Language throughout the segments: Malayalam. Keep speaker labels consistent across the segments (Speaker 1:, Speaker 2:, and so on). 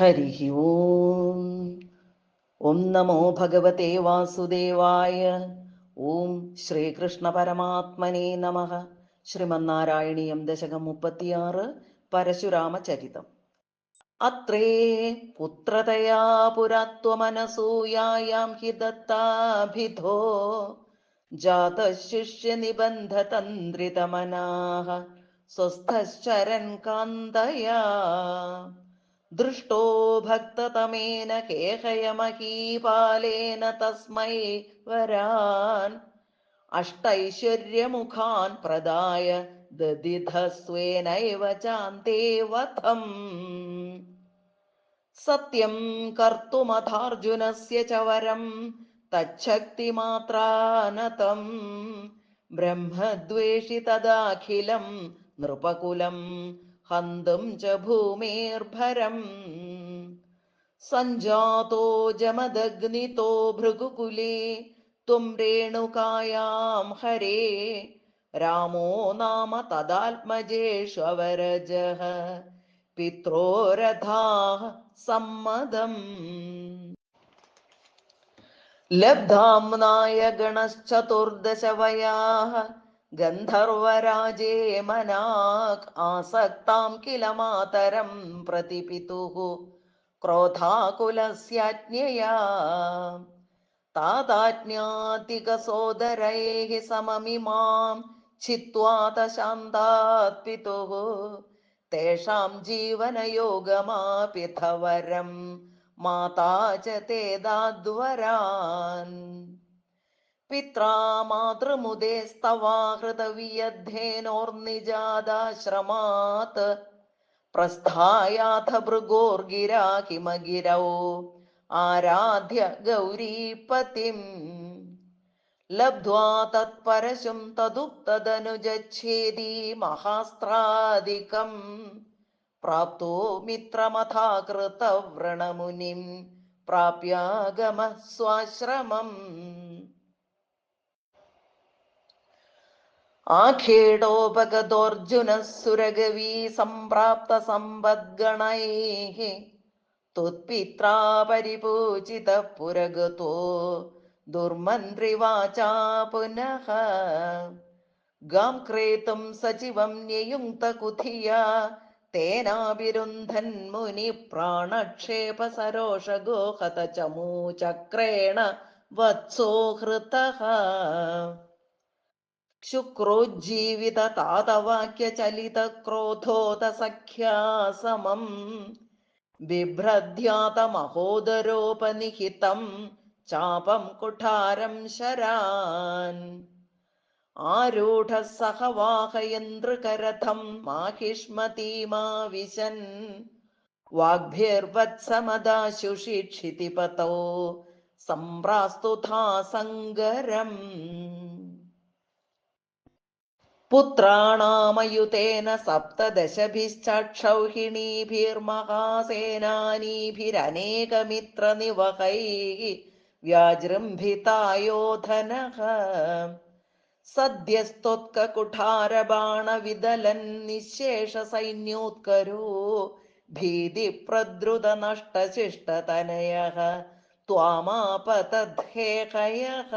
Speaker 1: ഹരി ഓം. ഓം നമോ ഭഗവതേ വാസുദേവായ. ഓം ശ്രീകൃഷ്ണ പരമാത്മനേ നമ. ശ്രീമന്നാരായണീയം ദശകം മുപ്പത്തിയാറ് പരശുരാമചരിതം. അത്രേ പുത്രതയാ പുരാത്വമനസൂയായാം ഹി ദത്താഭിധോ ജാതശിഷ്യനിബന്ധതന്ത്രിതമനാः സ്വസ്ഥരൻ കാന്തയാ दृष्टो भक्ततमेन केशयमहीपालेन तस्मै वरान्। अष्टैश्वर्यमुखान् प्रदाय ददिधस्वेनैव चान्ते वथम्। सत्यं कर्तुमथार्जुनस्य च वरं तच्छक्तिमात्रानतम्। ब्रह्मद्वेषि तदाखिलं नृपकुलम् हन्तुं च भूमेर्भरम् सञ्जातो जमदग्नितो भृगुकुले त्वं रेणुकायां हरे। रामो नाम तदात्मजेष्वरजः पित्रोरथाः सम्मदम्। लब्धाम्नाय गणश्चतुर्दशवयाः ഗന്ധർവരാജേ മനാക് ആസക്താം കില മാതരം പ്രതി പിതുഃ ക്രോധാകുലസ്യാജ്ഞയാ സമമിമാം ചിത്വാ തശാന്താത് തേഷാം ജീവനയോഗമാപിതവരം മാതാ ച പിത്രാമാതൃമുദേ പ്രസ്ഥായാഥ ഭൃഗോർഗിരാ ഭൃഗോർഗിരാഹിമഗിരൗ ആരാധ്യ ഗൗരീപതിം. ലബ്ധ്വാ തത്പരശും തദുപ്തദനുജച്ഛേദി മഹാസ്ത്രാദികം പ്രാപ്തോ മിത്രമഥാകൃതവ്രണമുനിം പ്രാപ്യാഗമ സ്വാശ്രമം ആഖേടോപഗതോർജുന സുരഗവീ സംപ്രാപ്ത സമ്പദ്ഗണൈ തുത്പിത്രാ പരിപൂജിത പുരഗതോ ദുർമന്ത്രിവാചാ പുനഃ ഗാം ക്രേതും സജീവം ന്യയുക്തകുധിയ തേനാവിരുന്ധൻ മുനി പ്രാണക്ഷേപ സരോഷ ഗോഹത ചമൂചക്രേണ വത്സോ ഹൃതഃ ശുക്രോജ്ജീവിത താതവാക്യ ചലിത ക്രോധോത സഖ്യാ സമം ബിഭ്രധ്യാത മഹോദരോപനിഹിതം ചാപം കുഠാരം ശരാൻ ആരൂഢ സഹവാഹയന്ത്രകരഥം മാഹിഷ്മതീമാവിശൻ വാഗ്ഭിർവത്സമദാശുഷിക്ഷിതിപതോ पुत्राणामयुतेन सप्तदशभिश्चक्षौहिणीभिर्महासेनानीभिरनेकमित्रनिवहैः व्याजृम्भितायोधनः। सद्यस्तोत्ककुठारबाणविदलन्निःशेष निःशेषसैन्योत्करो भीतिप्रद्रुतनष्टशिष्टतनयः त्वामापतद्धेकयः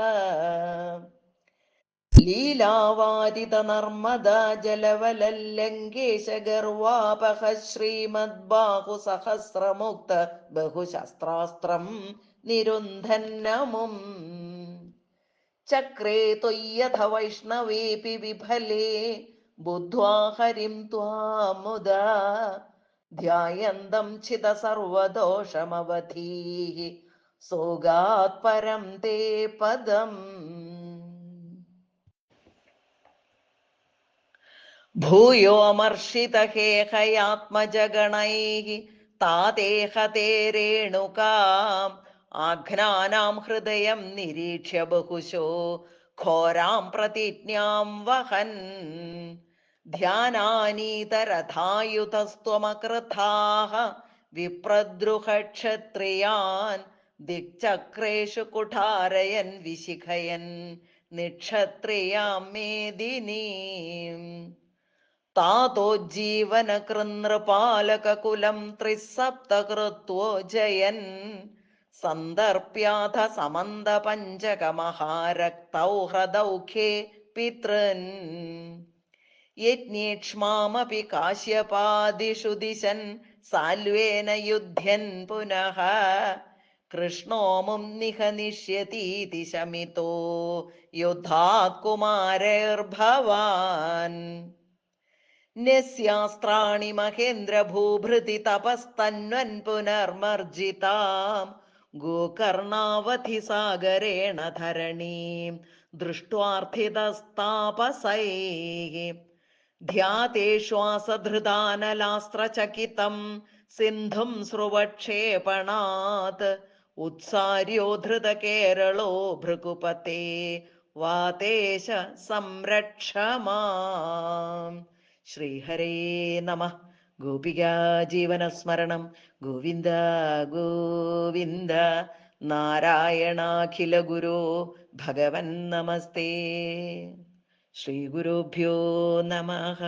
Speaker 1: ലീലാവാരിത നർമ്മദാ ജലവലല്ലങ്കേശ ഗർവാപഹ ശ്രീമദ്ബാഹു സഹസ്രമുക്ത ബഹുശസ്ത്രാസ്ത്രം നിരുന്ധന്നമും. ചക്രേ ത്വയ്യഥ വൈഷ്ണവേപി വിഫലേ ബുദ്ധ്വാ ഹരിം ത്വാമുദ ധ്യായന്തം ചിത സർവദോഷമവധീ സോഗാത് പരം തേ പദം ഭൂയോമർഷിതഹേഹയാത്മജഗണൈः താതേഹ ആഘ്നാനാം ഹൃദയം നിരീക്ഷ്യ ബഹുശോ ഘോരാം പ്രതിജ്ഞാം വഹൻ ധ്യാനാനീതരഥായുതസ്ത്വമകൃഥാः വിപ്രദ്രുഹക്ഷത്രിയാൻ ദിക്ചക്രേഷു കുഠാരയൻ വിശിഖയൻ നിക്ഷത്രിയാം മേദിനീം താതോജ്ജീവനകൃനൃപാലകുലം ത്രിസപ്തകൃത്വോ ജയൻ സന്ദർപ്യാഥ സമന്ത പഞ്ചകമഹാരക്തൗഹൃദൗഖ്യേ പിതൃൻ. യജ്ഞേക്ഷ്മാമപി കാശ്യപാദിഷു ദിശൻ സാൽവേന യുദ്ധ്യൻ പുനഃ. കൃഷ്ണോമും നിഹനിഷ്യതീതി ശമിതോ യുദ്ധാ കുമാരൈർഭവാൻ. നസ്യാസ്ത്രാണി മഹേന്ദ്രഭൂഭൃതി തപസ്തന്വൻ പുനർമർജിതാം. ഗോകർണാവധി സാഗരേണ ധരണീം. ദൃഷ്ട്വാർത്ഥിതസ്താപസൈ ധ്യാതേശ്വാസധൃതാനലാസ്ത്രചകിതം സിന്ധും സ്രുവക്ഷേപണാത്. ഉത്സാര്യോ ധൃതകേരളോ ഭൃഗുപതേ വാതേശ സംരക്ഷമാം. ശ്രീഹരേ നമ. ഗോപികാ ജീവനസ്മരണം. ഗോവിന്ദ ഗോവിന്ദ. നാരായണാഖില ഗുരോ ഭഗവൻ നമസ്തേ. ശ്രീ ഗുരുഭ്യോ നമഃ.